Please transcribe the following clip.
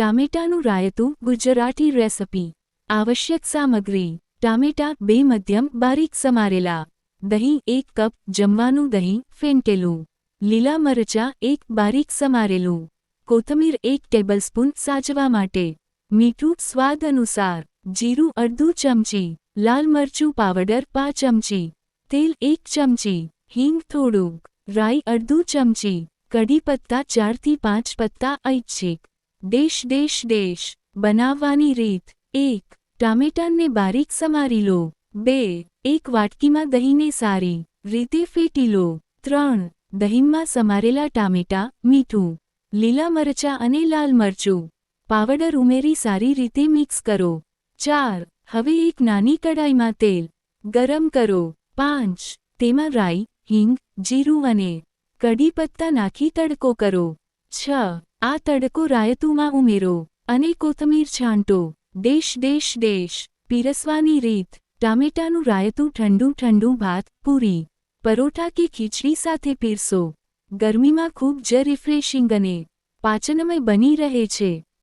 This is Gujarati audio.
ટામેટાનું રાયતું ગુજરાતી રેસિપી. આવશ્યક સામગ્રી. ટામેટા બે મધ્યમ બારીક સમારેલા. દહીં એક કપ જમવાનું દહીં ફેંટેલું. લીલા મરચાં એક બારીક સમારેલું. કોથમીર એક ટેબલસ્પૂન સાજવા માટે. મીઠું સ્વાદ અનુસાર જીરું અડધું ચમચી. લાલ મરચું પાવડર પાંચ ચમચી. તેલ એક ચમચી. હિંગ થોડુંક. રાઈ અડધું ચમચી. કઢી પત્તા ચારથી પાંચ પત્તા ઐચ્છિક. દેશ દેશ દેશ, બનાવવાની રીત. એક, ટામેટાને બારીક સમારી લો. બે, એક વાટકીમાં દહીંને સારી રીતે ફેટી લો. ત્રણ, દહીંમાં સમારેલા ટામેટા, મીઠું, લીલા મરચાં અને લાલ મરચું. પાવડર ઉમેરી સારી રીતે મિક્સ કરો. ચાર, હવે એક નાની કડાઈમાં તેલ ગરમ કરો. પાંચ, તેમાં રાઈ, હિંગ, જીરું અને કઢી પત્તા નાખી તડકો કરો. છ આ તડકો રાયતુમાં ઉમેરો અને કોથમીર છાંટો. દેશ દેશ દેશ. પીરસવાની રીત. ટામેટાનું રાયતું ઠંડુ ઠંડુ ભાત, પૂરી. પરોઠા કે ખીચડી સાથે પીરસો. ગરમીમાં ખૂબ જ રિફ્રેશિંગ અને પાચનમય બની રહે છે.